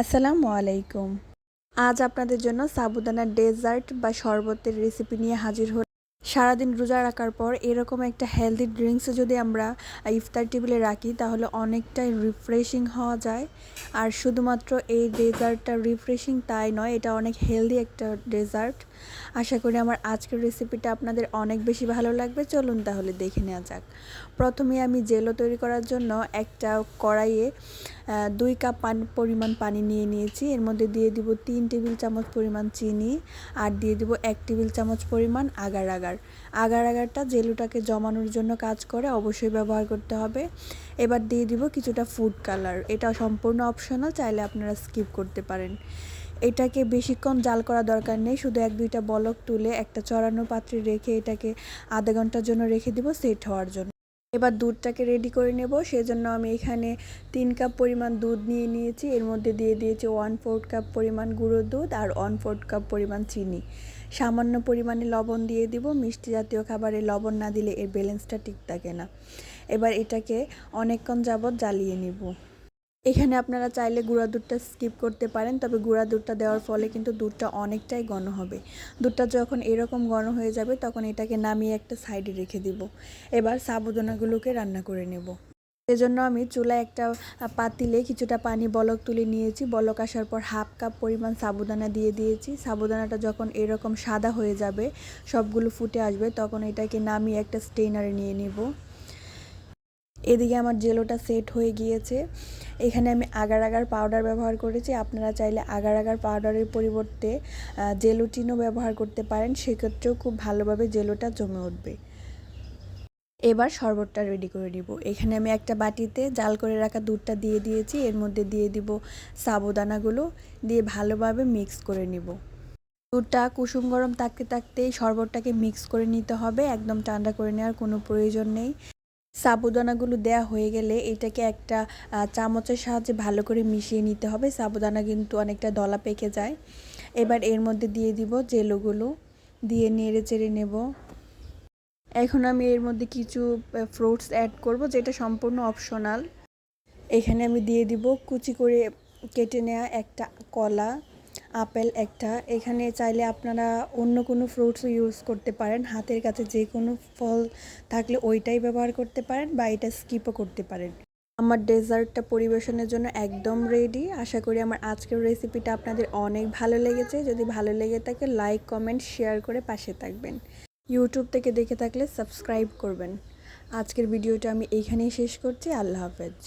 আসসালামু আলাইকুম। আজ আপনাদের জন্য সাবুদানার ডেজার্ট বা শরবতের রেসিপি নিয়ে হাজির হল সারাদিন রোজা রাখার পর এরকম একটা হেলদি ড্রিঙ্কস যদি আমরা ইফতার টেবিলে রাখি, তাহলে অনেকটাই রিফ্রেশিং হওয়া যায়। আর শুধুমাত্র এই ডেজার্টটা রিফ্রেশিং তাই নয়, এটা অনেক হেলদি একটা ডেজার্ট। আশা করি আমার আজকের রেসিপিটা আপনাদের অনেক বেশি ভালো লাগবে। চলুন তাহলে দেখে নেওয়া যাক। প্রথমে আমি জেলো তৈরি করার জন্য একটা কড়াইয়ে দুই কাপ পানি, পরিমাণ পানি নিয়ে নিয়েছি। এর মধ্যে দিয়ে দিব তিন টেবিল চামচ পরিমাণ চিনি আর দিয়ে দিব এক টেবিল চামচ পরিমাণ আগার আগার। আগার আগারটা জেলুটাকে জমানোর জন্য কাজ করে অবশ্যই ব্যবহার করতে হবে। এবার দিয়ে দিব কিছুটা ফুড কালার। এটা সম্পূর্ণ অপশনাল, চাইলে আপনারা স্কিপ করতে পারেন। এটাকে বেশিক্ষণ জাল করা দরকার নেই, শুধু এক দুইটা বলক তুলে একটা চড়ানো পাত্রে রেখে এটাকে আধা ঘণ্টার জন্য রেখে দিব সেট হওয়ার জন্য। এবার দুধটাকে রেডি করে নেব। সেজন্য আমি এখানে তিন কাপ পরিমাণ দুধ নিয়ে নিয়েছি। এর মধ্যে দিয়ে দিয়েছি ওয়ান ফোর্থ কাপ পরিমাণ গুঁড়ো দুধ আর ওয়ান ফোর্থ কাপ পরিমাণ চিনি। সামান্য পরিমাণে লবণ দিয়ে দিব। মিষ্টি জাতীয় খাবারে লবণ না দিলে এর ব্যালেন্সটা ঠিক থাকে না। এবার এটাকে অনেকক্ষণ যাবৎ জ্বালিয়ে নিব। এখানে আপনারা চাইলে গুঁড়া দুধটা স্কিপ করতে পারেন, তবে গুঁড়া দুধটা দেওয়ার ফলে কিন্তু দুধটা অনেকটাই ঘন হবে। দুধটা যখন এরকম ঘন হয়ে যাবে, তখন এটাকে নামিয়ে একটা সাইডে রেখে দিব। এবার সাবুদানাগুলোকে রান্না করে নেব। সেজন্য আমি চুলায় একটা পাতিলে কিছুটা পানি বলক তুলে নিয়েছি। বলক আসার পর হাফ কাপ পরিমাণ সাবুদানা দিয়ে দিয়েছি। সাবুদানাটা যখন এরকম সাদা হয়ে যাবে, সবগুলো ফুটে আসবে, তখন এটাকে নামিয়ে একটা স্টেনারে নিয়ে নিব। এদিকে আমার জেলোটা সেট হয়ে গিয়েছে। এখানে আমি আগার আগার পাউডার ব্যবহার করেছি। আপনারা চাইলে আগার আগার পাউডারের পরিবর্তে জেলোটিনও ব্যবহার করতে পারেন। সেক্ষেত্রেও খুব ভালোভাবে জেলোটা জমে উঠবে। এবার শরবতটা রেডি করে নিব। এখানে আমি একটা বাটিতে জাল করে রাখা দুধটা দিয়ে দিয়েছি। এর মধ্যে দিয়ে দিব সাবুদানাগুলো। দিয়ে ভালোভাবে মিক্স করে নিব। দুধটা কুসুম গরম থাকতে থাকতেই শরবতটাকে মিক্স করে নিতে হবে। একদম ঠান্ডা করে নেওয়ার কোনো প্রয়োজন নেই। সাবুদানাগুলো দেয়া হয়ে গেলে এটাকে একটা চামচের সাহায্যে ভালো করে মিশিয়ে নিতে হবে। সাবুদানা কিন্তু অনেকটা দলা পেকে যায়। এবার এর মধ্যে দিয়ে দিব জেলোগুলো। দিয়ে নেড়ে চেড়ে নেব। এখন আমি এর মধ্যে কিছু ফ্রুটস অ্যাড করব যেটা সম্পূর্ণ অপশনাল এখানে আমি দিয়ে দিব কুচি করে কেটে নেওয়া একটা কলা। আপেল একটা। এখানে চাইলে আপনারা অন্য কোনো ফ্রুটসও ইউজ করতে পারেন। হাতের কাছে যে কোনো ফল থাকলে ওইটাই ব্যবহার করতে পারেন বা এটা স্কিপও করতে পারেন। আমার ডেজার্টটা পরিবেশনের জন্য একদম রেডি আশা করি আমার আজকের রেসিপিটা আপনাদের অনেক ভালো লেগেছে। যদি ভালো লেগে থাকে লাইক কমেন্ট শেয়ার করে পাশে থাকবেন। ইউটিউব থেকে দেখে থাকলে সাবস্ক্রাইব করবেন। আজকের ভিডিওটা আমি এইখানেই শেষ করছি। আল্লাহ হাফেজ।